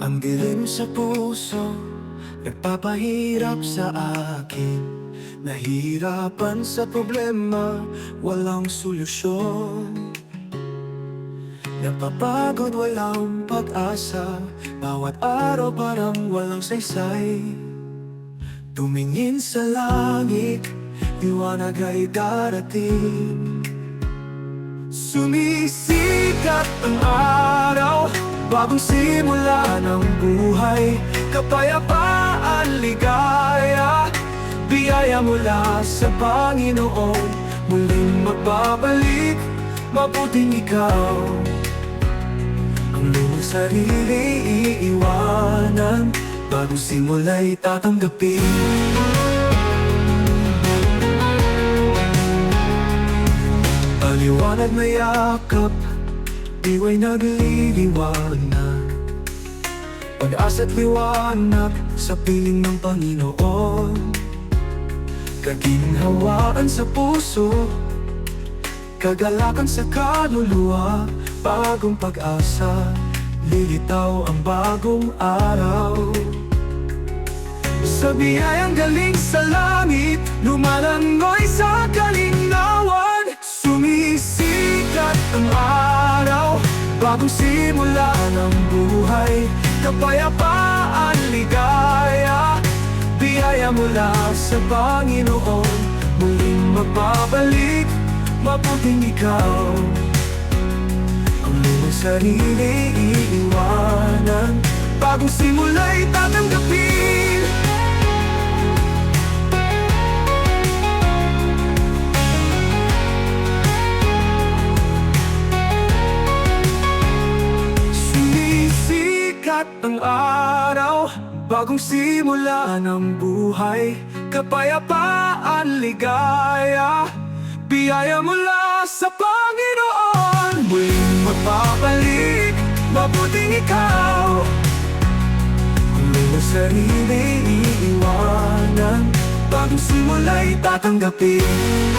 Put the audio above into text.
Ang dilim sa puso Nagpapahirap sa akin. Nahirapan sa problema Walang solusyon. Napapagod walang pag-asa. Bawat araw parang walang saysay. Tumingin sa langit Liwanag ay darating. Sumisikat ang araw Bagong simula ng buhay Kapayapaan, ligaya. Biyaya mula sa Panginoon Muling magbabalik Mabuting ikaw. Ang lumang sarili iiwanan Bagong simula'y tatanggapin. Paliwanag na yakap Diwa'y nagliliwanag Pag-asa't liwanag Sa piling ng Panginoon. Kaginhawaan sa puso. Kagalakan sa kaluluwa. Bagong pag-asa. Lilitaw ang bagong araw. Sa biyayang galing sa langit Lumalangoy sa kalinawan Bagong simula ng buhay Kapayapaan, ligaya. Biyaya mula sa Panginoon Muling magbabalik Mabuting ikaw. Ang lumang sarili iiwanan. Bagong simula'y tatanggapin Ang araw Bagong simula ng buhay. Kapayapaan, ligaya. Biyaya mula sa Panginoon. Muling magpapalik Mabuting ikaw. Ang iyong sarili iiwanan. Bagong simula'y tatanggapin